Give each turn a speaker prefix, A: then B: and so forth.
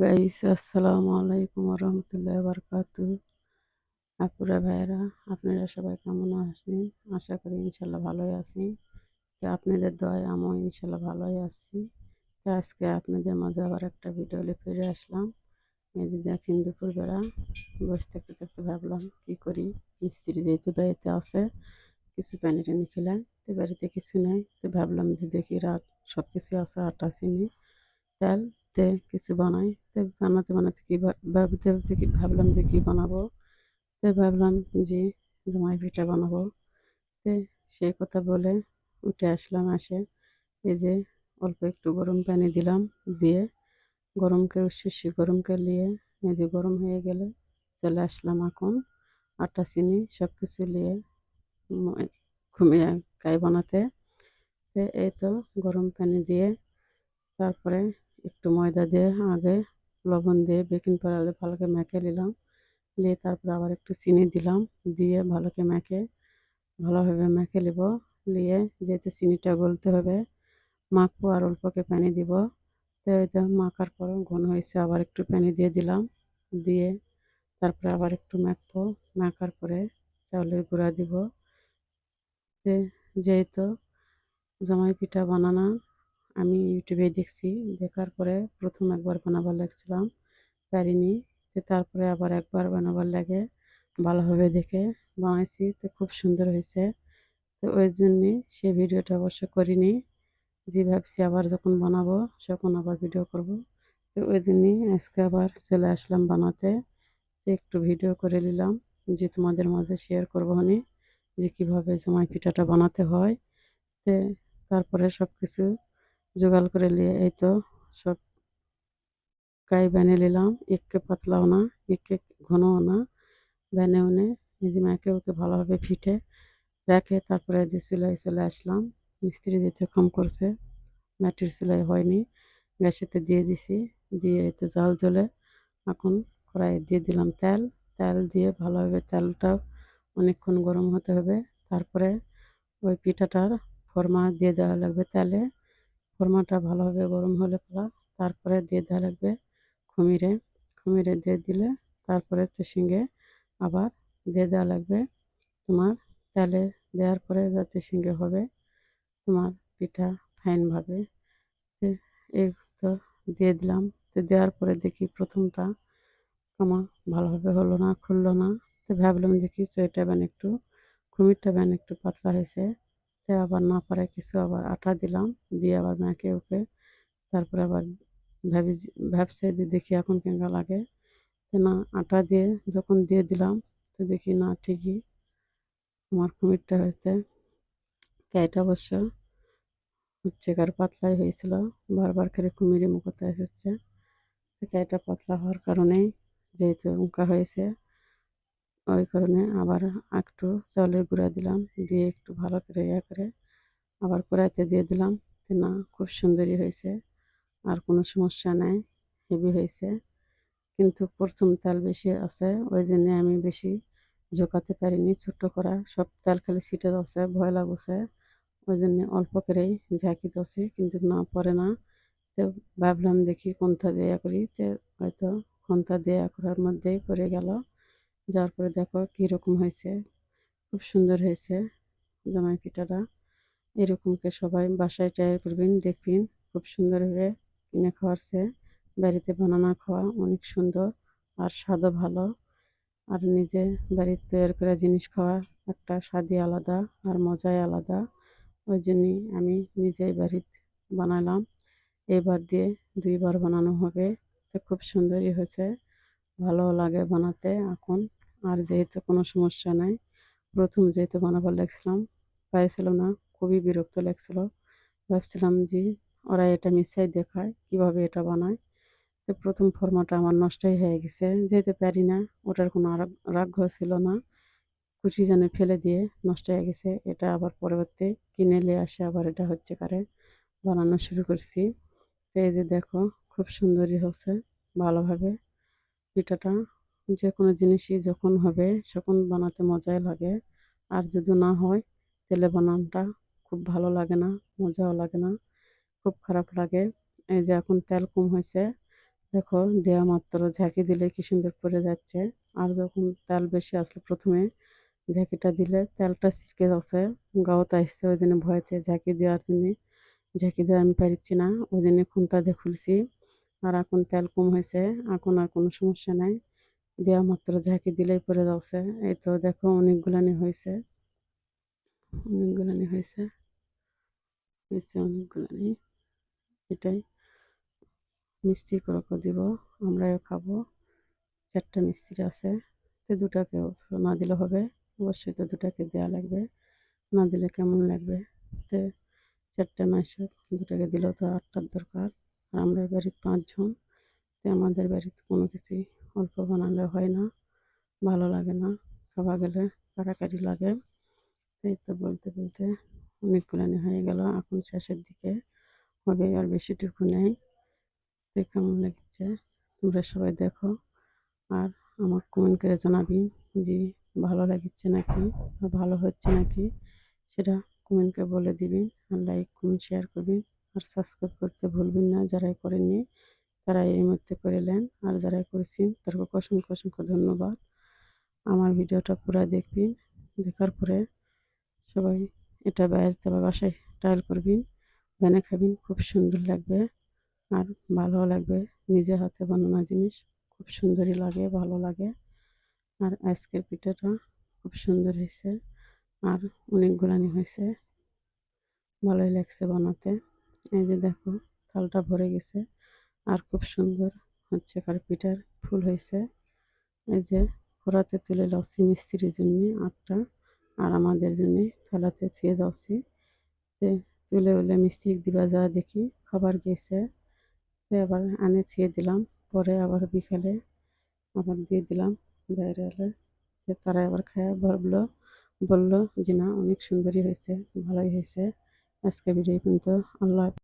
A: Guys আসসালামু আলাইকুম রহমতুল্লাহ বারকাতু আপুরা ভাইরা আপনারা সবাই কেমন আছেন? আশা করি ইনশাল্লাহ ভালোই আছি তো আপনাদের দয় আমিও ইনশাল্লাহ ভালোই আছি। তো আজকে আপনাদের মাঝে আবার একটা ভিডিও ফিরে আসলাম। যে দেখেন দুপুরবেলা, বসে থাকতে থাকতে ভাবলাম, কি করি? মিস্ত্রি যেহেতু বাড়িতে আছে, কিছু পানি টানি খেলাম, তো বাড়িতে কিছু নেই। তো ভাবলাম যে দেখি রাত সব কিছু আছে, আটা চিনি, তেল তে কিছু বানাই। তো বানাতে বানাতে কি ভাবতে ভাবতে কি ভাবলাম যে কি বানাবো? তো ভাবলাম যে জামাই পিঠা বানাবো। তো সেই কথা বলে উঠে আসলাম আসে এই যে অল্প একটু গরম পানি দিলাম দিয়ে গরমকে উচ্ছিষি গরমকে নিয়ে এই যে গরম হয়ে গেলে চলে আসলাম এখন। আটা, চিনি সব কিছু নিয়ে ঘুমিয়ে গায়ে বানাতে। এই তো গরম পানি দিয়ে তারপরে একটু ময়দা দিয়ে আগে লবণ দিয়ে বেকিং পাউডার ভালোকে মেখে নিলাম। নিয়ে তারপর আবার একটু চিনি দিলাম, দিয়ে ভালোকে মেখে, ভালোভাবে মেখে নিব। নিয়ে যেহেতু চিনিটা গলতে হবে, মাখবো আর অল্পকে পানি দিব। তো মাখার পর ঘন হয়েছে, আবার একটু পানি দিয়ে দিলাম। দিয়ে তারপরে আবার একটু মাখবো, মাখার পরে চাউলের গুঁড়া দিব। যেহেতু জামাই পিঠা বানানো আমি ইউটিউবে দেখছি, দেখার পরে প্রথম একবার বানাবার লাগছিলাম, পারিনি। তো তারপরে আবার একবার বানাবার লাগে, ভালোভাবে দেখে বানাইছি, তো খুব সুন্দর হয়েছে। তো ওই জন্যে সে ভিডিওটা অবশ্য করিনি, যে ভাবছি আবার যখন বানাবো, তখন আবার ভিডিও করব। তো ওই জন্যই আজকে আবার চলে আসলাম বানাতে একটু ভিডিও করে নিলাম, যে তোমাদের মাঝে শেয়ার করব নি যে কীভাবে জমাই পিঠাটা বানাতে হয়। তো তারপরে সব কিছু জোগাড় করে নিয়ে এই তো সব গায়ে বেনে নিলাম। এককে পাতলাও না এককে ঘনও না বেনে উনে নিজে মাকে ওকে ভালোভাবে ফিটে রেখে তারপরে যে সেলাই চলে আসলাম। মিস্ত্রি যেতে কম করছে, মাটির সেলাই হয়নি। গ্যাসেতে দিয়ে দিছি, দিয়ে এতে জাল জ্বলে এখন কড়াই দিয়ে দিলাম তেল। তেল দিয়ে ভালোভাবে তেলটা অনেকক্ষণ গরম হতে হবে। তারপরে ওই পিঠাটার ফরমা দিয়ে দেওয়া লাগবে তেলে। ফরমাটা ভালোভাবে গরম হলে পর তারপরে দিয়ে দেওয়া লাগবে খুমিরে। খুমিরে দিয়ে দিলে তারপরে তো সঙ্গে আবার দিয়ে দেওয়া লাগবে তোমার তেলে দেওয়ার পরে যাতে সঙ্গে হবে তোমার পিঠা ফাইনভাবে। এই তো দিয়ে দিলাম। তো দেওয়ার পরে দেখি প্রথমটা আমার ভালোভাবে হলো না, খুললো না। তো ভাবলাম দেখি এটা ব্যান একটু, খুমিরটা ব্যান একটু পাতলা হয়েছে। তো আবার না পারে কিছু আবার আটা দিলাম, দিয়ে আবার মেখে ওকে তারপরে আবার ভাবি ভাবছে যে দেখি এখন কেঙ্গা লাগে। না, আটা দিয়ে যখন দিয়ে দিলাম, তো দেখি না ঠিকই আমার কুমিরটা হয়েছে। ক্যাটা অবশ্য হচ্ছে কার পাতলাই হয়েছিল, বারবার করে কুমিরে মুখতে এসেছে। ক্যাটা পাতলা হওয়ার কারণেই যেহেতু উঁকা হয়েছে ওই কারণে আবার একটু চাউলের গুঁড়া দিলাম, দিয়ে একটু ভালো করে ইয়ে করে আবার কড়াইতে দিয়ে দিলাম। না, খুব সুন্দরই হয়েছে, আর কোনো সমস্যা নাই, হেভি হয়েছে। কিন্তু প্রথম তেল বেশি আছে, ওই জন্যে আমি বেশি ঝোঁকাতে পারিনি। ছোট্ট করা সব তেল খালি সিটে আছে ভয় লাগছে। ওই জন্যে অল্প করেই ঝাঁকি দছে কিন্তু না, পরে না। তো ভাবলাম দেখি কোনটা দেয়া করি তো হয়তো কোনটা দেয়া করার মধ্যেই পড়ে গেল। যাওয়ার পরে দেখো কীরকম হয়েছে। খুব সুন্দর হয়েছে জামাই পিঠাটা। এরকমকে সবাই বাসায় ট্রাই করবেন, দেখবেন খুব সুন্দরভাবে কিনে খাওয়ারছে বাড়িতে বানানো খাওয়া অনেক সুন্দর আর স্বাদও ভালো। আর নিজে বাড়ির তৈরি করা জিনিস খাওয়া একটা স্বাদই আলাদা আর মজাই আলাদা। ওই জন্যই আমি নিজেই বাড়িতে বানালাম। এবার দিয়ে দুইবার বানানো হবে। তো খুব সুন্দরই হয়েছে। ভালো লাগে বানাতে এখন। আর যেহেতু কোনো সমস্যা নাই, প্রথম যেহেতু বানাবার লাগছিলাম, পাইছিল না, খুবই বিরক্ত লাগছিল। ভাবছিলাম যে ওরা এটা মিশাই দেখায়, কীভাবে এটা বানায়। তো প্রথম ফর্মাটা আমার নষ্টই হয়ে গেছে যেতে পারি না, ওটার কোনো রাগ ছিল না। কুচি জানে ফেলে দিয়ে নষ্ট হয়ে গেছে, এটা আবার পরবর্তী কিনে নিয়ে আসে, আবার এটা হচ্ছে কারে বানানো শুরু করছি। তো এই যে দেখো, খুব সুন্দরই হচ্ছে ভালোভাবে পিঠাটা যে কোনো জিনিসই যখন হবে তখন বানাতে মজাই লাগে। আর যদি না হয়, তেলে বানানটা খুব ভালো লাগে না, মজাও লাগে না, খুব খারাপ লাগে। এই যে এখন তেল কম হয়েছে, দেখো দেওয়া মাত্র ঝাঁকি দিলে কি সুন্দর পড়ে যাচ্ছে। আর যখন তেল বেশি আসলে প্রথমে ঝাঁকিটা দিলে তেলটা ছিটকে যাচ্ছে গাওতে আসছে ওই দিনে ভয়তে ঝাঁকি দেওয়ার জন্য। ঝাঁকি দেওয়া আমি পারছি না, ওই জন্য খুনটা দিয়ে খুলছি আর এখন তেল কম হয়েছে, এখন আর কোনো সমস্যা নাই। দেওয়া মাত্র ঝাঁকি দিলেই পরে যাচ্ছে। এই তো দেখো অনেকগুলানি হয়েছে। অনেকগুলানি হয়েছে। অনেকগুলানি এটাই। মিষ্টি করে দিব, আমরাও খাব। চারটা মিস্ত্রি আছে। তো দুটাকেও না দিলে হবে। অবশ্যই তো দুটাকে দেওয়া লাগবে। না দিলে কেমন লাগবে? তো চারটে মাসে দুটাকে দিলেও তো আটটার দরকার। আর আমরা বাড়ির পাঁচজন। তো আমাদের বাড়িতে কোনো কিছুই অল্প বানালে হয় না, ভালো লাগে না। খাওয়া গেলে কাটাকাটি লাগে। এই তো বলতে বলতে অনেকগুলানি হয়ে গেল। এখন শেষের দিকে হবে, আর বেশিটুকু নেই। তো কেমন লাগছে। তোমরা সবাই দেখো। আর আমার কমেন্ট করে জানাবি যে ভালো লাগছে নাকি ভালো হচ্ছে নাকি। সেটা কমেন্ট করে বলে দিবি। আর লাইক কমেন্ট শেয়ার করবেন আর সাবস্ক্রাইব করতে ভুলবেন না, যারাই করেননি। তারা এই মুহূর্তে করে নেন, আর যারাই করেছেন তাদেরকে অসংখ্য অসংখ্য ধন্যবাদ। আমার ভিডিওটা পুরো দেখবেন, দেখার পরে সবাই এটা বাইরেতে বা বাসায় ট্রায়াল করবেন, বানিয়ে খাবেন, খুব সুন্দর লাগবে আর ভালো লাগবে। নিজে হাতে বানানো জিনিস খুব সুন্দরই লাগে, ভালো লাগে। আর আজকের পিঠাটা খুব সুন্দর হয়েছে আর অনেকগুলানি হয়েছে। ভালোই লাগছে বানাতে। এই যে দেখো, থালটা ভরে গেছে। আর খুব সুন্দর হচ্ছে কার পিঠার ফুল হয়েছে। এই যে কড়াতে তুলে লসি মিস্ত্রির জন্য আটটা, আর আমাদের জন্য থালাতে থুয়ে দছি তুলে উলে মিস্ত্রি দিবা যা দেখি, খাবার গেছে। তো আবার আনে থুয়ে দিলাম, পরে আবার বিকালে আবার দিয়ে দিলাম বাইরে এলে। তারা আবার খায় ভাবলো, বলল যে না, অনেক সুন্দরই হয়েছে, ভালোই হয়েছে। আজকে ভিডিও কিন্তু আল্লাহ